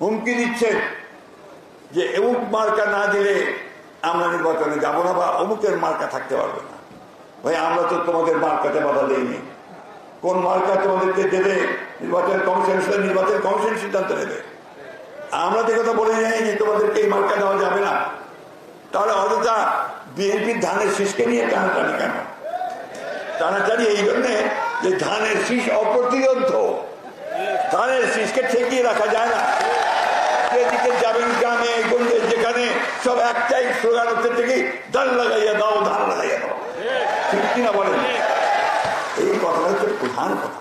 হুমকি দিচ্ছেন যে অমুক মার্কা না দিলে আমরা নির্বাচনে যাব না বা অমুকের মার্কা থাকতে পারবে না। ভাই, আমরা তো তোমাদের মার্কাতে বাধা দেইনি। কোন মার্কা তোমাদেরকে দেবে? নির্বাচন কমিশন সেটা নির্বাচন কমিশন সিদ্ধান্ত নেবে। আমরা তো কথা বলে যাই যে তোমাদেরকে এই মার্কা দেওয়া যাবে না। তাহলে অযথা বিএনপির ধানের শীষকে নিয়ে টানাটানি কেন? টানাটানি এই জন্যে যে ধানের শীষ অপ্রতিরোধ, ধানের শীষকে ঠেকিয়ে রাখা যায় না। এদিকে যাবেন গ্রামে গঞ্জে যেখানে সব একটাই স্লোগান হচ্ছে থেকে ধান লাগাইয়া দাও, ধান লাগাইয়া দাও। ঠিক কিনা বলেন? এই কথাটা হচ্ছে প্রধান কথা।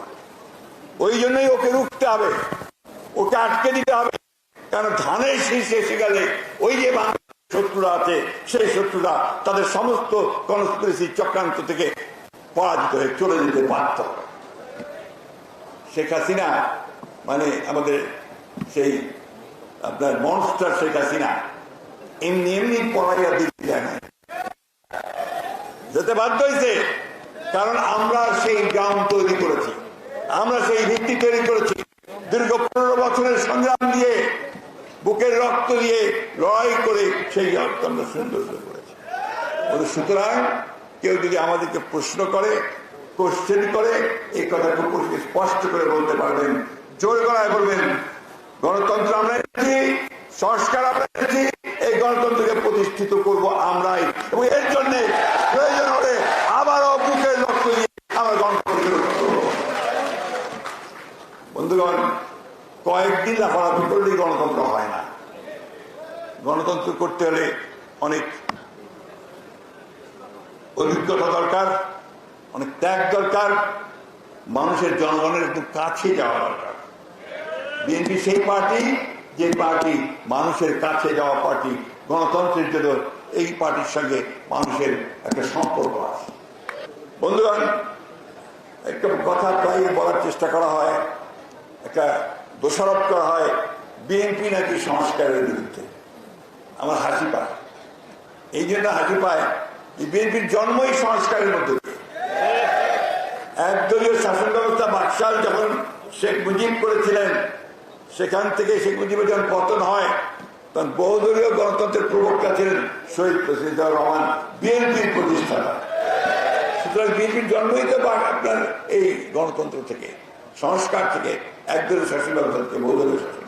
ওই জন্যই ওকে রুখতে হবে, ওকে আটকে দিতে হবে কারণ ধানের শীষ এসে গেলে ওই যে শত্রুরা আছে, সেই শত্রুরা তাদের সমস্ত কনস্পিরেসি চক্রান্ত থেকে পরাজিত হয়ে চলে যেতে হবে। শেখ হাসিনা মানে আমাদের সেই আপনার মনস্টার শেখ হাসিনা। এমনি এমনি পড়াইয়া দিতে যায় না যেতে বাধ্য হয়েছে কারণ আমরা সেই গ্রাম তৈরি করেছি। আমরা সেই ভিত্তি তৈরি করেছি। দীর্ঘ পনেরো বছরের সংগ্রাম দিয়ে, বুকের রক্ত দিয়ে লড়াই করে সেই রক্ত আমরা সুন্দর করেছি। সুতরাং কেউ যদি আমাদেরকে প্রশ্ন করে কোশ্চেন করে, এই কথাটা স্পষ্ট করে বলতে পারবেন, জোর গলায় বলবেন গণতন্ত্র আমরা এনেছি সংস্কার আমরা এনেছি এই গণতন্ত্রকে প্রতিষ্ঠিত করব আমরাই। এবং এর জন্য প্রয়োজন হলে আবারও বুকের রক্ত দিয়ে আমরা গণতন্ত্র বন্ধুগণ, কয়েকদিন লাফালাফি করলেই গণতন্ত্র হয় না। গণতন্ত্র করতে হলে অনেক অভিজ্ঞতা দরকার, অনেক ত্যাগ দরকার, মানুষের জনগণের একটু কাছে যাওয়া দরকার। বিএনপি সেই পার্টি, যে পার্টি মানুষের কাছে যাওয়া পার্টি, গণতন্ত্রের জন্য এই পার্টির সঙ্গে মানুষের একটা সম্পর্ক আছে। বন্ধুগণ, একটা কথা প্রায় বলার চেষ্টা করা হয়, একটা দোষারোপ করা হয়, বিএনপি নাকি সংস্কারের বিরুদ্ধে। আমার হাসি পায়। এই জন্য হাসি পায় যে বিএনপির জন্মই সংস্কারের মধ্যে। একদলীয় শাসন ব্যবস্থা বাকশাল যখন শেখ মুজিব করেছিলেন সেখান থেকে শেখ মুজিবের যখন পতন হয়, তখন বহুদলীয় গণতন্ত্রের প্রবক্তা ছিলেন শহীদ প্রসিদ্ধ রহমান বিএনপির প্রতিষ্ঠাতা। সুতরাং বিএনপির জন্মই তো আপনার এই গণতন্ত্র থেকে, সংস্কার থেকে, একদলীয় শাসন ব্যবস্থা থেকে, বহুদলীয় শাসন